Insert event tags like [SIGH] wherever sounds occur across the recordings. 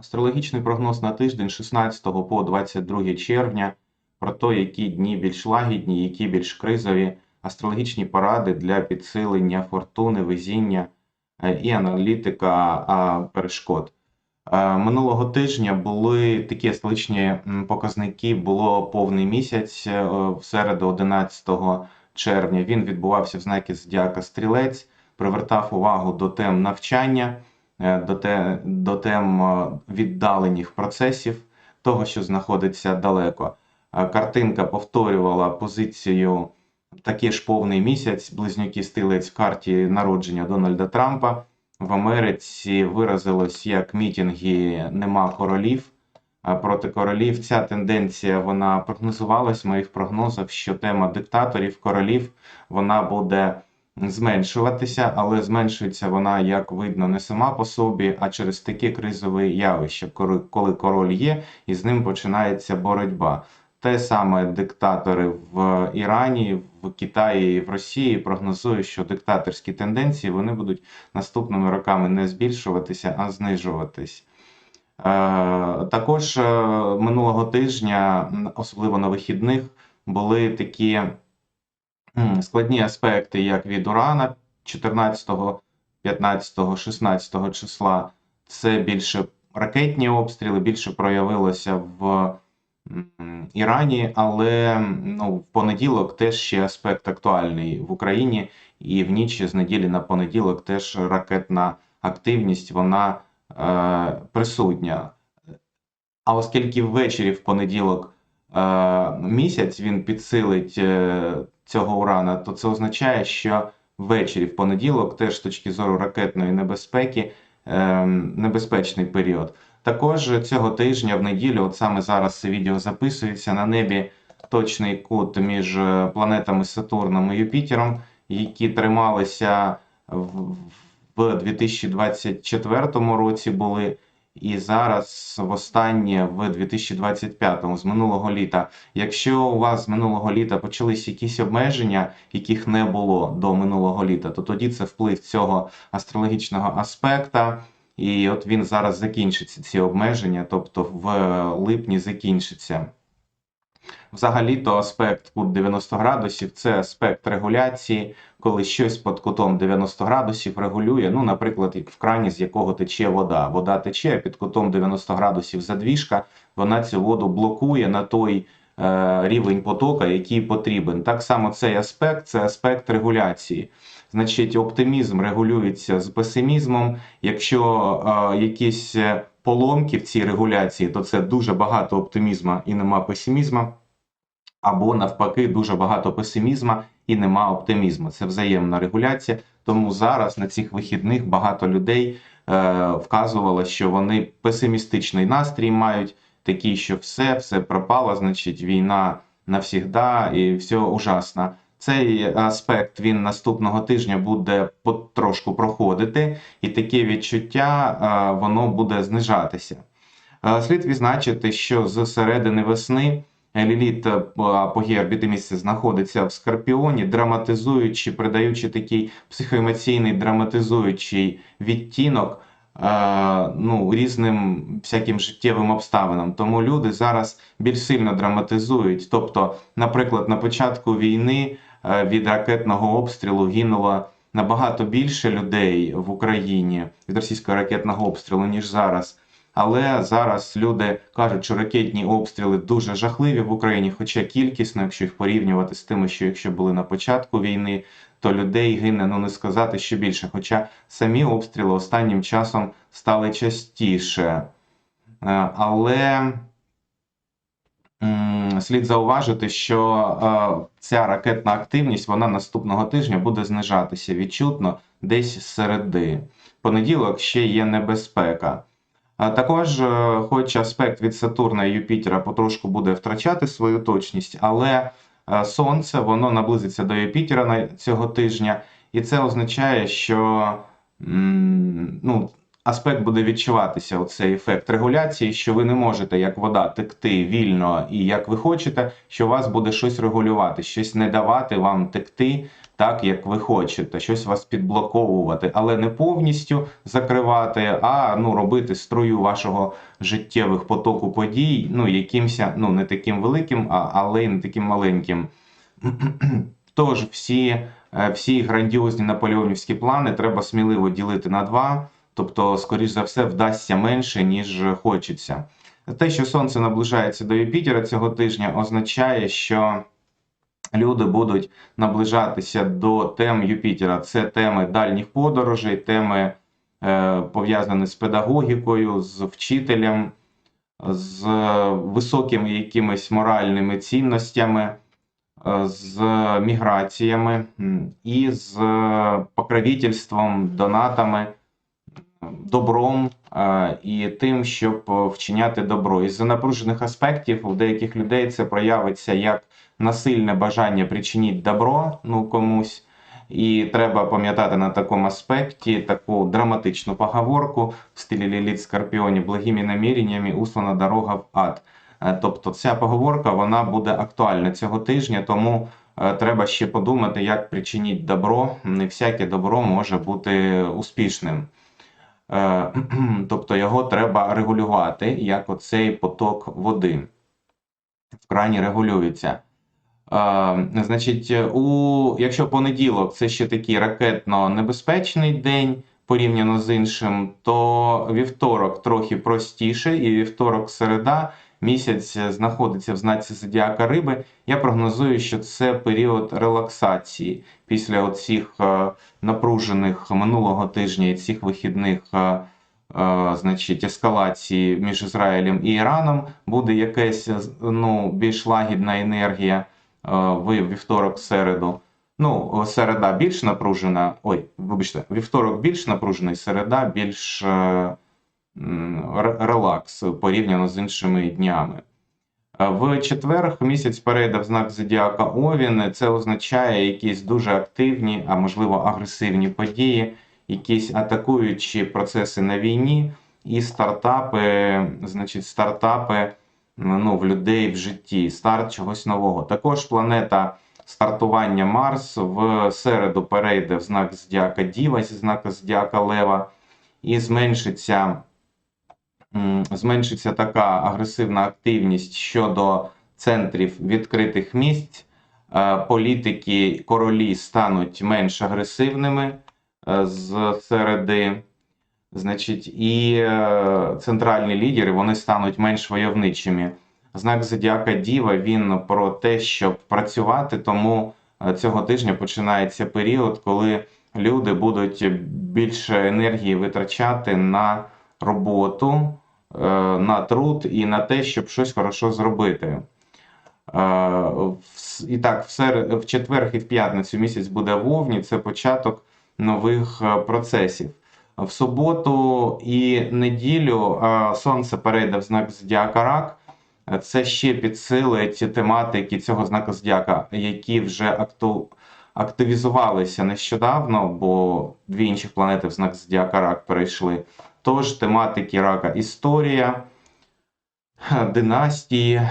Астрологічний прогноз на тиждень 16 по 22 червня про те, які дні більш лагідні, які більш кризові, астрологічні поради для підсилення фортуни, везіння е, і аналітика перешкод. Е, Минулого тижня були такі астрологічні показники. Було повний місяць е, в середу 11 червня. Він відбувався в знакі Зодіака Стрілець, привертав увагу до тем навчання, до, те, до тем е, віддалених процесів, того, що знаходиться далеко. Е, Картинка повторювала позицію такий ж повний місяць, близнюки стрілець в карті народження Дональда Трампа. В Америці виразилось як мітинги нема королів проти королів. Ця тенденція вона прогнозувалась в моїх прогнозах, що тема диктаторів, королів вона буде зменшуватися, але зменшується вона, як видно, не сама по собі, а через таке кризове явище, коли король є, і з ним починається боротьба. Те саме диктатори в Ірані, в Китаї і в Росії прогнозують, що диктаторські тенденції вони будуть наступними роками не збільшуватися, а знижуватись. Е, Також е, минулого тижня, особливо на вихідних, були такі складні аспекти, як від Урана 14, 15, 16 числа. Це більше ракетні обстріли, більше проявилося в Ірані, але ну, в понеділок теж ще аспект актуальний в Україні, і в ніч з неділі на понеділок теж ракетна активність вона е, присутня. А оскільки ввечері в понеділок е, місяць він підсилить е, цього урана, то це означає, що ввечері в понеділок, теж з точки зору ракетної небезпеки, е, небезпечний період. Також цього тижня в неділю, от саме зараз це відео записується на небі точний кут між е, планетами Сатурном і Юпітером, які трималися в 2024 році були. І зараз востаннє в 2025 з минулого літа. Якщо у вас з минулого літа почались якісь обмеження, яких не було до минулого літа, то тоді це вплив цього астрологічного аспекта. І от він зараз закінчиться, ці обмеження, тобто в липні закінчиться. Взагалі-то аспект кут 90 градусів це аспект регуляції, коли щось під кутом 90 градусів регулює. Ну, наприклад, в крані, з якого тече вода. Вода тече, під кутом 90 градусів задвіжка, вона цю воду блокує на той е, рівень потока, який потрібен. Так само цей аспект це аспект регуляції. Значить, оптимізм регулюється з песимізмом. Якщо е, якісь поломки в цій регуляції, то це дуже багато оптимізму і нема песимізму. Або навпаки, дуже багато песимізму і нема оптимізму. Це взаємна регуляція. Тому зараз на цих вихідних багато людей е, вказувало, що вони песимістичний настрій мають, такий, що все, все пропало, значить, війна навсігда і все ужасно. Цей аспект він наступного тижня буде потрошку проходити, і таке відчуття воно буде знижатися. Слід відзначити, що з середини весни Ліліт по георбіти місяця знаходиться в Скорпіоні, драматизуючи, придаючи такий психоемоційний драматизуючий відтінок ну, різним всяким життєвим обставинам. Тому люди зараз більш сильно драматизують. Тобто, наприклад, на початку війни від ракетного обстрілу гинуло набагато більше людей в Україні від російського ракетного обстрілу, ніж зараз. Але зараз люди кажуть, що ракетні обстріли дуже жахливі в Україні, хоча кількісно, якщо їх порівнювати з тими, що якщо були на початку війни, то людей гине, ну не сказати, що більше. Хоча самі обстріли останнім часом стали частіше. Е, Але слід зауважити, що е, ця ракетна активність вона наступного тижня буде знижатися відчутно десь середи. Понеділок ще є небезпека. Також, е, хоч аспект від Сатурна і Юпітера потрошку буде втрачати свою точність, але е, Сонце воно наблизиться до Юпітера цього тижня, і це означає, що ну, аспект буде відчуватися оцей ефект регуляції, що ви не можете, як вода, текти вільно і як ви хочете, що вас буде щось регулювати, щось не давати вам текти так, як ви хочете, щось вас підблоковувати, але не повністю закривати, а ну, робити струю вашого життєвих потоку подій, ну, якимсь, ну, не таким великим, а, але й не таким маленьким. [CLEARS THROAT] Тож всі, е, всі грандіозні наполеонівські плани треба сміливо ділити на два. Тобто, скоріш за все, вдасться менше, ніж хочеться. Те, що Сонце наближається до Юпітера цього тижня, означає, що люди будуть наближатися до тем Юпітера. Це теми дальніх подорожей, теми е, пов'язані з педагогікою, з вчителем, з високими якимись моральними цінностями, е, з міграціями і з покровительством, донатами добром е, і тим, щоб е, вчиняти добро. Із-за напружених аспектів у деяких людей це проявиться як насильне бажання причинити добро ну комусь. І треба пам'ятати на такому аспекті таку драматичну поговорку в стилі Ліліт Скорпіоні благими наміреннями услана дорога в ад. Е, Тобто ця поговорка вона буде актуальна цього тижня, тому треба ще подумати, як причинити добро. Не всяке добро може бути успішним. Е, [CLEARS THROAT] Тобто його треба регулювати, як оцей поток води в крані регулюється. Е, Значить, у, якщо понеділок це ще такий ракетно небезпечний день порівняно з іншим, то вівторок трохи простіше, і вівторок середа місяць знаходиться в знаці зодіака риби. Я прогнозую, що це період релаксації після оцих е, напружених минулого тижня і цих вихідних. е, е, Значить, ескалації між Ізраїлем і Іраном буде якась ну, більш лагідна енергія в вівторок, середу. Ну, середа більш напружена. Ой, вибачте, вівторок більш напружений, середа більш релакс порівняно з іншими днями. Е, В четвер місяць перейде в знак зодіака Овін. Це означає якісь дуже активні, а можливо агресивні події, якісь атакуючі процеси на війні і стартапи, значить, стартапи ну, в людей в житті, старт чогось нового. Також планета стартування Марс в середу перейде в знак зодіака Діва зі знака зодіака Лева і зменшиться зменшиться така агресивна активність щодо центрів відкритих місць. Е, Політики, королі стануть менш агресивними е, з середи. Значить, і е, центральні лідери вони стануть менш войовничими. Знак Зодіака Діва він про те, щоб працювати, тому цього тижня починається період, коли люди будуть більше енергії витрачати на роботу, е, на труд і на те, щоб щось хорошо зробити. Е, І так, в, сер... четвер і в п'ятницю місяць буде вовні, це початок нових е, процесів. В суботу і неділю сонце перейде в знак зодіака Рак. Це ще підсилить тематики цього знака зодіака, які вже акту... активізувалися нещодавно, бо дві інші планети в знак зодіака Рак перейшли. Тож тематики рака історія, династії,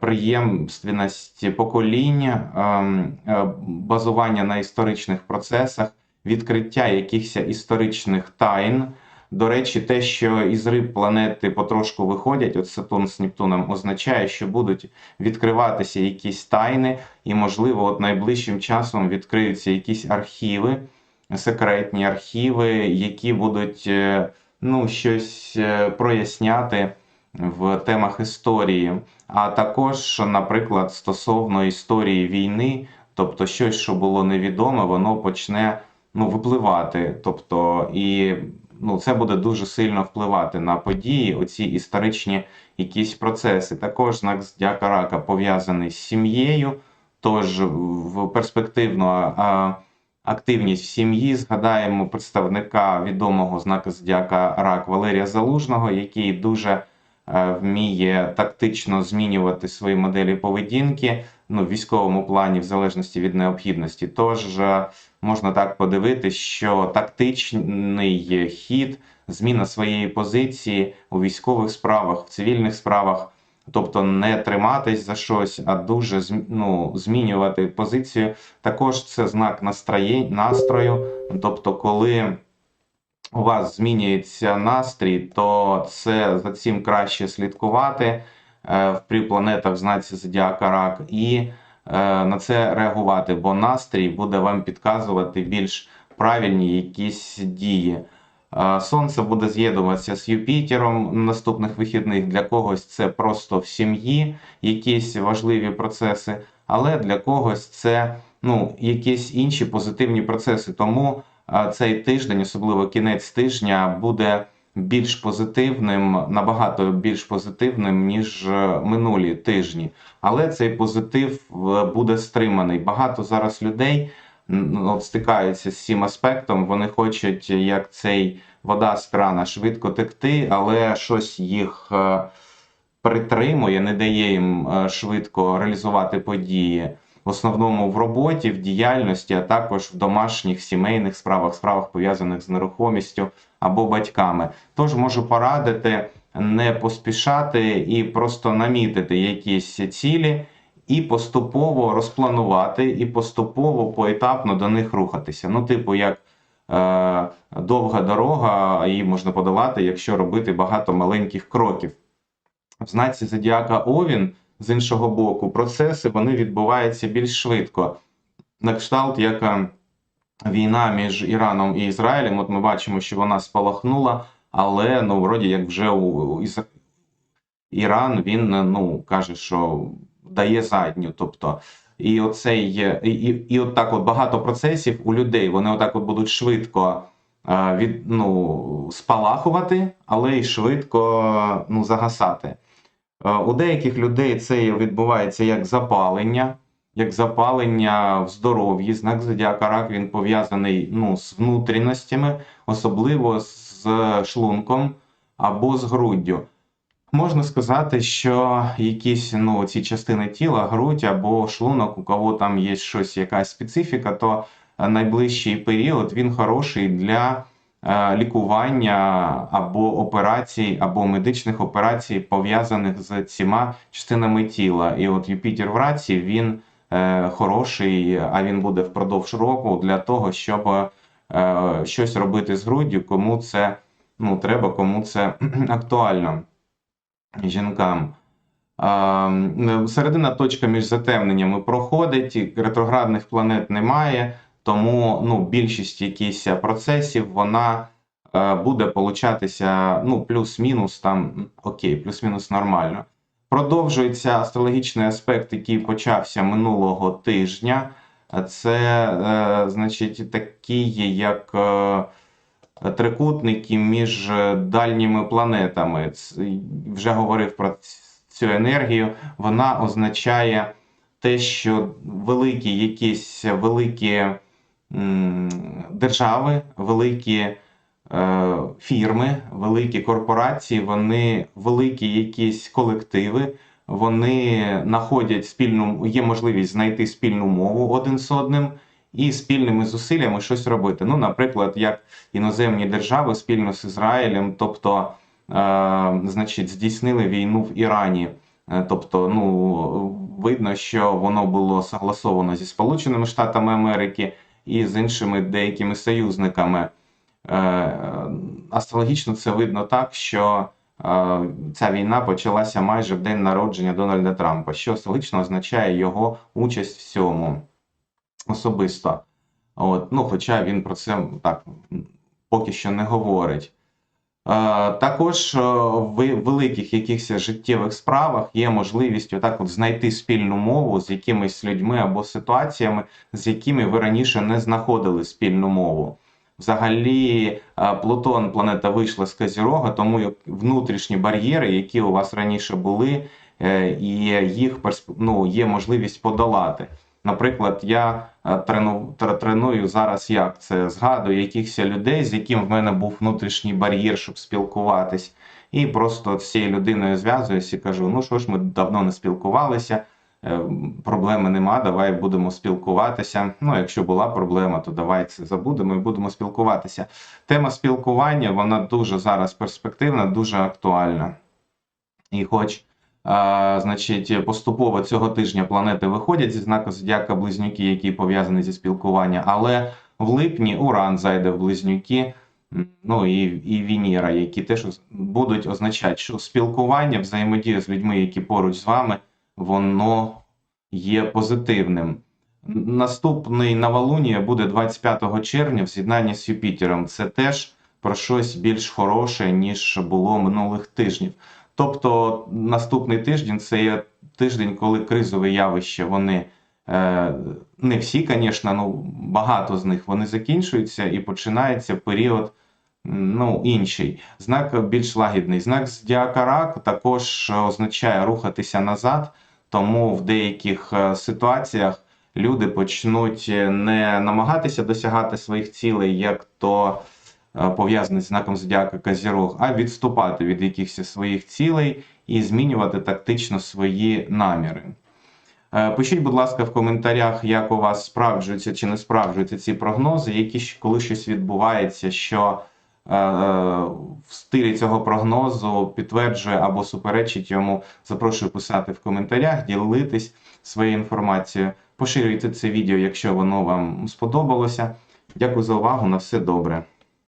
преємственність поколінь, ем, е, базування на історичних процесах, відкриття якихось історичних тайн. До речі, те, що із риб планети потрошку виходять, от Сатурн з Нептуном, означає, що будуть відкриватися якісь тайни, і, можливо, от найближчим часом відкриються якісь архіви, секретні архіви, які будуть е, ну, щось е, проясняти в темах історії, а також, наприклад, стосовно історії війни, тобто щось, що було невідоме, воно почне ну, випливати. Тобто, і ну, це буде дуже сильно впливати на події, оці історичні якісь процеси. Також знак Зодіака Рака пов'язаний з сім'єю, тож в перспективну а, активність в сім'ї згадаємо представника відомого знака Зодіака Рак Валерія Залужного, який дуже е, вміє тактично змінювати свої моделі поведінки, ну, в військовому плані, в залежності від необхідності. Тож е, можна так подивитись, що тактичний хід, зміна своєї позиції у військових справах, в цивільних справах, тобто не триматись за щось, а дуже ну, змінювати позицію. Також це знак настроє- настрою. Тобто, коли у вас змінюється настрій, то це за цим краще слідкувати е, в планетах в знаці Зодіака Рак і е, на це реагувати, бо настрій буде вам підказувати більш правильні якісь дії. Сонце буде з'єднуватися з Юпітером на наступних вихідних. Для когось це просто в сім'ї якісь важливі процеси, але для когось це ну, якісь інші позитивні процеси. Тому цей тиждень, особливо кінець тижня, буде більш позитивним, набагато більш позитивним, ніж е, минулі тижні. Але цей позитив е, буде стриманий. Багато зараз людей от, стикаються з цим аспектом. Вони хочуть, як цей вода з крана, швидко текти, але щось їх е, притримує, не дає їм е, швидко реалізувати події в основному в роботі, в діяльності, а також в домашніх сімейних справах, справах пов'язаних з нерухомістю або батьками. Тож можу порадити не поспішати і просто намітити якісь цілі. І поступово розпланувати, і поступово поетапно до них рухатися. Ну, типу, як е, довга дорога, її можна подолати, якщо робити багато маленьких кроків. В знаці Зодіака Овін з іншого боку, процеси вони відбуваються більш швидко. На кшталт, як війна між Іраном і Ізраїлем, от ми бачимо, що вона спалахнула, але ну, вроді як вже у, у Із... Іран він ну, каже, що дає задню. Тобто, і оцей, е, і, і, і от так от багато процесів у людей, вони отак от будуть швидко е, від, ну, спалахувати, але й швидко ну, загасати. Е, У деяких людей це відбувається як запалення, як запалення в здоров'ї. Знак зодіака рак він пов'язаний ну, з внутрішностями, особливо з шлунком або з груддю. Можна сказати, що якісь ну, ці частини тіла, грудь або шлунок, у кого там є щось, якась специфіка, то е, найближчий період він хороший для е, лікування або операцій, або медичних операцій, пов'язаних з цими частинами тіла. І от Юпітер в раці він е, хороший, а він буде впродовж року для того, щоб щось робити з груддю, кому це ну, треба, кому це [CLEARS THROAT] актуально жінкам. Середина точка між затемненнями проходить, ретроградних планет немає, тому ну, більшість якихось процесів вона е, буде получатися ну, плюс-мінус там окей, плюс-мінус нормально. Продовжується астрологічний аспект, який почався минулого тижня. Це, е, значить, такі, як трикутники між е, дальніми планетами. Вже говорив про цю енергію. Вона означає те, що великі якісь великі держави, великі е, фірми, великі корпорації, вони великі якісь колективи. Вони знаходять спільну, є можливість знайти спільну мову один з одним і спільними зусиллями щось робити. Ну, наприклад, як іноземні держави спільно з Ізраїлем, тобто, е, значить, здійснили війну в Ірані. Е, Тобто, ну видно, що воно було согласовано зі Сполученими Штатами Америки і з іншими деякими союзниками. Е, Астрологічно це видно так, що е, ця війна почалася майже в день народження Дональда Трампа, що астрологічно означає його участь в цьому особисто. От, ну, хоча він про це так поки що не говорить. Е, Також е, в великих якихось життєвих справах є можливість отак от знайти спільну мову з якимись людьми або ситуаціями, з якими ви раніше не знаходили спільну мову. Взагалі, е, Плутон, планета вийшла з Козірога, тому внутрішні бар'єри, які у вас раніше були, і їх ну, є можливість подолати. Наприклад, я е, трену, треную зараз як це згадую якихось людей, з яким в мене був внутрішній бар'єр, щоб спілкуватись. І просто з цією людиною зв'язуюсь і кажу: ну що ж, ми давно не спілкувалися. е, проблеми нема, давай будемо спілкуватися. Ну, якщо була проблема, то давай це забудемо і будемо спілкуватися. Тема спілкування вона дуже зараз перспективна, дуже актуальна. І хоч, значить, поступово цього тижня планети виходять зі знаку Зодіака Близнюки, які пов'язані зі спілкуванням, але в липні Уран зайде в Близнюки, ну і, і Венера, які теж будуть означати, що спілкування, взаємодія з людьми, які поруч з вами, воно є позитивним. Наступний новолунія буде 25 червня в з'єднанні з Юпітером. Це теж про щось більш хороше, ніж було минулих тижнів. Тобто наступний тиждень це є тиждень, коли кризові явища, вони е, не всі, звісно, ну багато з них вони закінчуються і починається період ну, інший. Знак більш лагідний. Знак зодіака рак також означає рухатися назад, тому в деяких е, ситуаціях люди почнуть е, не намагатися досягати своїх цілей, як то пов'язаний з знаком зодіака Козірог, а відступати від якихось своїх цілей і змінювати тактично свої наміри. Е, Пишіть, будь ласка, в коментарях, як у вас справджуються чи не справджуються ці прогнози, які коли щось відбувається, що е, е, в стилі цього прогнозу підтверджує або суперечить йому. Запрошую писати в коментарях, ділитись своєю інформацією. Поширюйте це відео, якщо воно вам сподобалося. Дякую за увагу. На все добре.